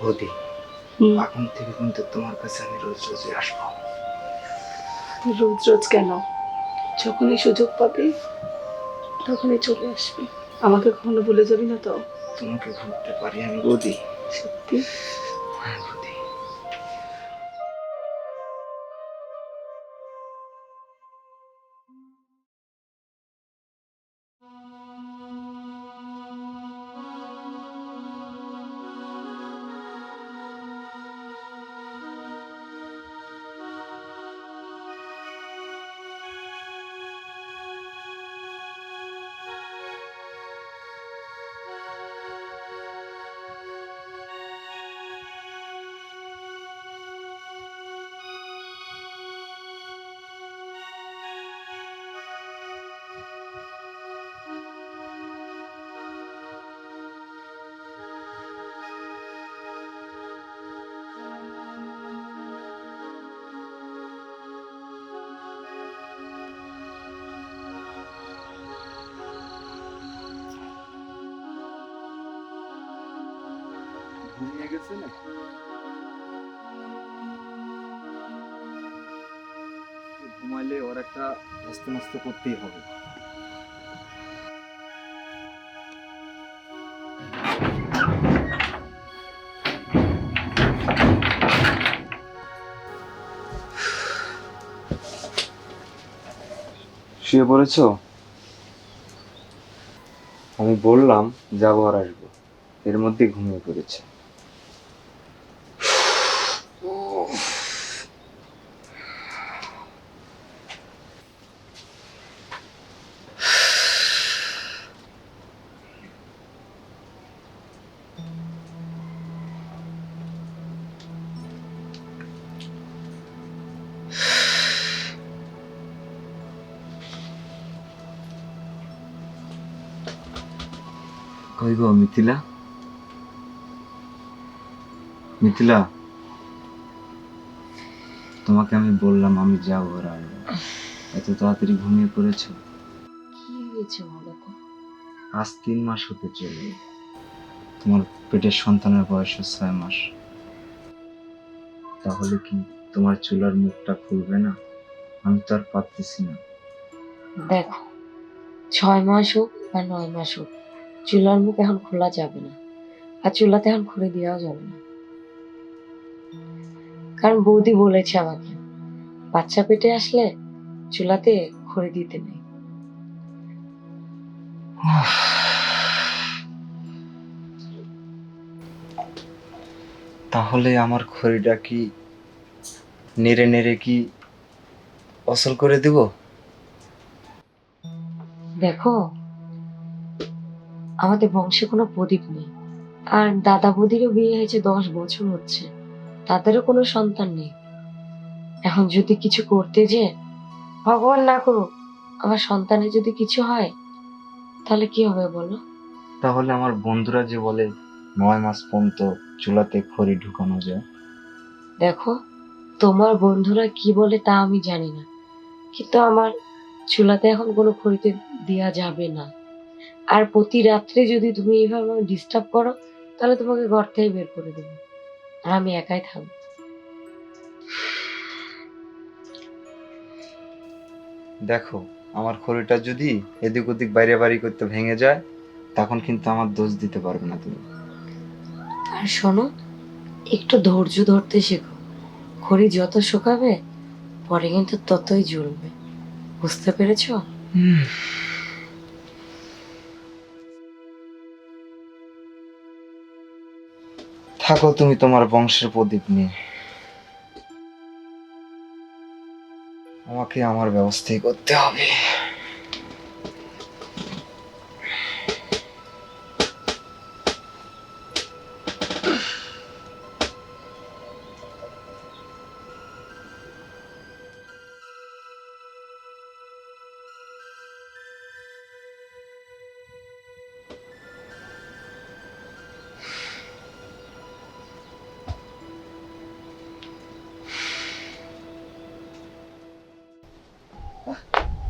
বৌদি এখন থেকে কিন্তু তোমার কাছে আমি রোজ রোজ আসব। রোজ রোজ কেন? যখনই সুযোগ পাবি তখনই চলে আসবি। আমাকে কখনো ভুলে যাবি না তো? তোমাকে ভুলতে পারি আমি বৌদি সত্যি? হ্যাঁ বৌদি ঘুমিয়ে গেছে না? ঘুমাইলে ওর একটা হস্ত নষ্ট করতেই হবে। শুয়ে পড়েছো? আমি বললাম, যাব আর আসব। এর মধ্যে ঘুমিয়ে পড়েছে। গো মিথিলা। মিথিলা তোমাকে আমি বললাম আমি যাব আর এত তাড়াতাড়ি ঘুমিয়ে পড়েছো? কি হয়েছে আজ তিন মাস হতে চলে তোমার পেটের সন্তানের বয়স ছয় মাস। তাহলে কি তোমার চুলার মুখটা খুলবে না? আমি তো আর পারতেছি না। দেখো ছয় মাস হোক বা নয় মাস হোক চুলার মুখ এখন খোলা যাবে না আর চুলাতে এখন খুলে দেওয়াও যাবে না। কারণ বৌদি বলেছে আমাকে বাচ্চা পেটে আসলে চুলাতে খড়ি দিতে নেই। তাহলে আমার খড়িটা কি নেড়ে নেড়ে কি অসল করে দেব? দেখো আমাদের বংশে কোনো প্রদীপ নেই। আর দাদা বৌদিরও বিয়ে হয়েছে দশ বছর হচ্ছে। তাদেরও কোনো সন্তান নেই। এখন যদি কিছু করতে যে ভগবান না করুক আমার সন্তানের যদি কিছু হয় তাহলে কি হবে বলো? তাহলে আমার বন্ধুরা যে বলে নয় মাস পর্যন্ত চুলাতে খড়ি ঢুকানো যায়। দেখো তোমার বন্ধুরা কি বলে তা আমি জানি না। কিন্তু আমার চুলাতে এখন কোনো খড়িতে দেওয়া যাবে না। আর প্রতি রাত্রে যদি তুমি এইভাবে ডিস্টার্ব করো তাহলে তোমাকে ঘর থেকে বের করে দেবো। আর আমি একাই থাকব। দেখো আমার খড়িটা যদি এদিক ওদিক বাইরে বাড়ি করতে ভেঙে যায় তখন কিন্তু আমার দোষ দিতে পারবে না তুমি। আর শোনো একটু ধৈর্য ধরতে শেখো। খড়ি যত শুকাবে পরে কিন্তু ততই জ্বলবে। বুঝতে পেরেছ? থাকো তুমি তোমার বংশের প্রদীপ নিয়ে। আমাকে আমার ব্যবস্থাই করতে হবে।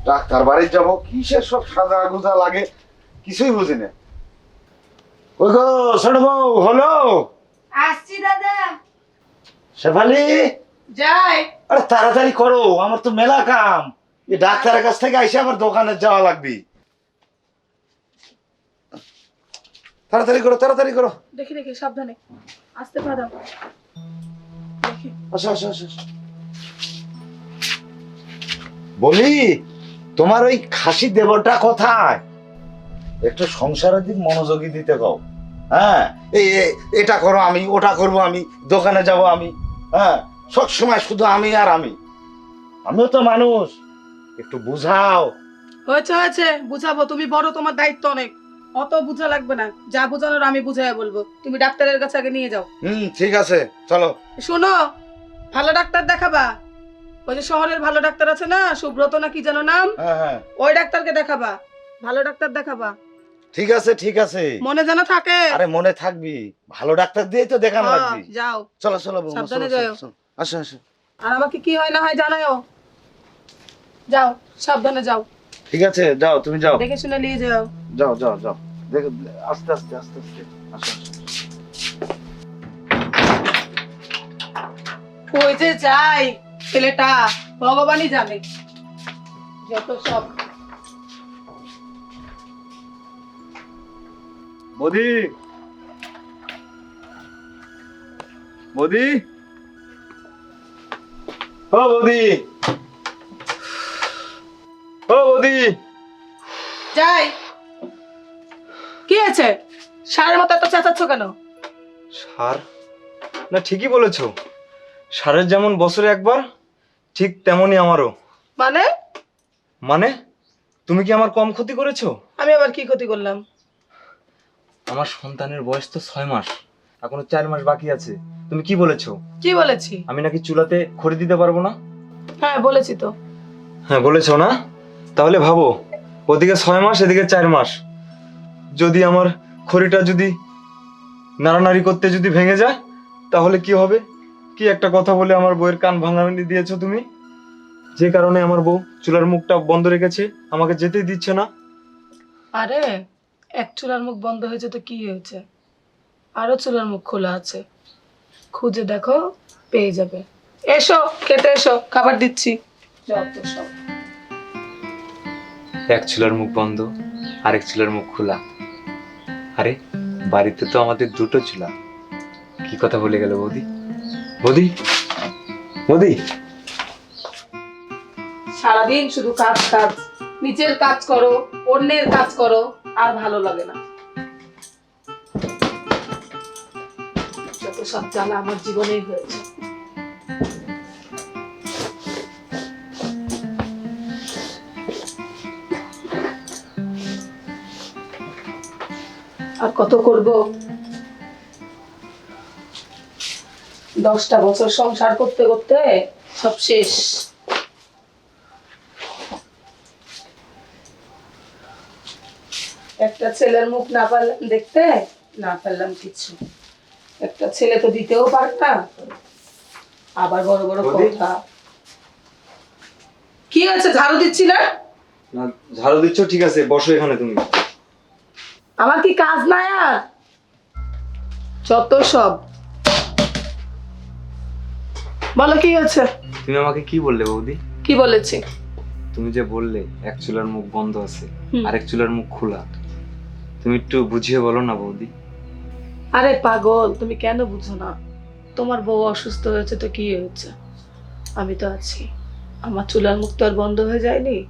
ডাক্তার বাড়ি যাব কিসের সব সাজা গুজা লাগে? কিছুই বুঝি না। ওই গো ছোট বউ হলো? আসছি দাদা। শেফালি? যাই। আরে তাড়াতাড়ি করো আমার তো মেলা কাম। এই ডাক্তারের কাছ থেকে আইসে আমার দোকানে যাওয়া লাগবে। তাড়াতাড়ি করো তাড়াতাড়ি করো। দেখি দেখি সাবধানে। আসতে পারো। আসো আসো আসো আসো। বলি তোমার ওই খাসি দেবরটা কোথায়? একটু সংসারের দিক মনোযোগী দিতে কও। হ্যাঁ এই এটা করো আমি ওটা করব আমি দোকানে যাব আমি হ্যাঁ সব সময় শুধু আমি আর আমি। আমিও তো মানুষ একটু বুঝাও। হয়েছে হয়েছে বুঝাবো তুমি বড় তোমার দায়িত্ব অনেক। অত বুঝা লাগবে না যা বোঝানোর আমি বুঝাই বলব। তুমি ডাক্তারের কাছে আগে নিয়ে যাও। হুম ঠিক আছে চলো। শোনো ভালো ডাক্তার দেখাবা। ওই যে শহরের ভালো ডাক্তার আছে না সুব্রত না কি যেন নাম? হ্যাঁ হ্যাঁ। ওই ডাক্তারকে দেখাবা ভালো ডাক্তার দেখাবা। ঠিক আছে ঠিক আছে। মনে যেন থাকে। আরে মনে থাকবি ভালো ডাক্তার দিয়েই তো দেখানো হ্যাঁ, লাগবে। যাও। চলো চলো সাবধানে যাও। আসো আসো। আর আমাকে কি হয় না হয় জানাও যাও সাবধানে যাও। ঠিক আছে যাও তুমি যাও। দেখে শুনে নিয়ে যাও। যাও যাও যাও। দেখো আস্তে আস্তে আস্তে আস্তে। আসো। ওই যে যাই ছেলেটা ভগবানই জানে যত সব। মোদি মোদি ও মোদি ও মোদি যাই। কি আছে সারের মতো এত চেঁচাচ্ছ কেন? সার? না ঠিকই বলেছ। সারের যেমন বছরে একবার ঠিক তেমনই আমারও। মানে? মানে? তুমি কি আমার কম ক্ষতি করেছ? আমি আবার কি ক্ষতি করলাম? আমার সন্তানের বয়স তো ছয় মাস এখনও চার মাস বাকি আছে। তুমি কি বলেছ? কি বলেছি? আমি নাকি চুলাতে খড়ি দিতে পারব না? হ্যাঁ বলেছি তো। হ্যাঁ বলেছ না? তাহলে ভাবো ওদিকে ছয় মাস এদিকে চার মাস। যদি আমার খড়িটা যদি নাড়ানাড়ি করতে যদি ভেঙে যায় তাহলে কি হবে? কি একটা কথা বলে আমার বউয়ের কান ভাঙানি দিয়েছ তুমি? যে কারণে আমার বউ চুলার মুখটা বন্ধ রেখেছে আমাকে যেতেই দিচ্ছে না। আরে এক চুলার মুখ বন্ধ হয়েছে তো কি হয়েছে? আরও চুলার মুখ খোলা আছে। খুঁজে দেখো পেয়ে যাবে। এসো খেতে এসো খাবার দিচ্ছি। এক চুলার মুখ বন্ধ আরেক চুলার মুখ খোলা। আরে বাড়িতে তো আমাদের দুটো চুলা। কি কথা বলে গেল বৌদি? বৌদি? বৌদি? সারাদিন শুধু কাজ কাজ। নিচের কাজ করো, অন্যের কাজ করো, আর ভালো লাগে না। যত সব জ্বালা আমার জীবনেই হয়েছে। আর কত করব? দশটা বছর সংসার করতে করতে সব শেষ। একটা ছেলের মুখ না পারলাম দেখতে না পারলাম কিছু। একটা ছেলে তো দিতেও পারে না আবার বড় বড়? কথা। কি হয়েছে? ঝাড়ু দিচ্ছি না ঝাড়ু দিচ্ছ ঠিক আছে বসো এখানে তুমি। আমার কি কাজ নাই আর? যত সব। বলো কি হচ্ছে তুমি আমাকে কি বললে বৌদি? কি বলেছি? তুমি যে বললে এক চুলার মুখ বন্ধ আছে আর এক চুলার মুখ খোলা। তুমি একটু বুঝিয়ে বলো না বৌদি। আরে পাগল তুমি কেন বুঝো না? তোমার বউ অসুস্থ হয়েছে তো কি হয়েছে? আমি তো আছি। আমার চুলার মুখ তো আর বন্ধ হয়ে যায়নি।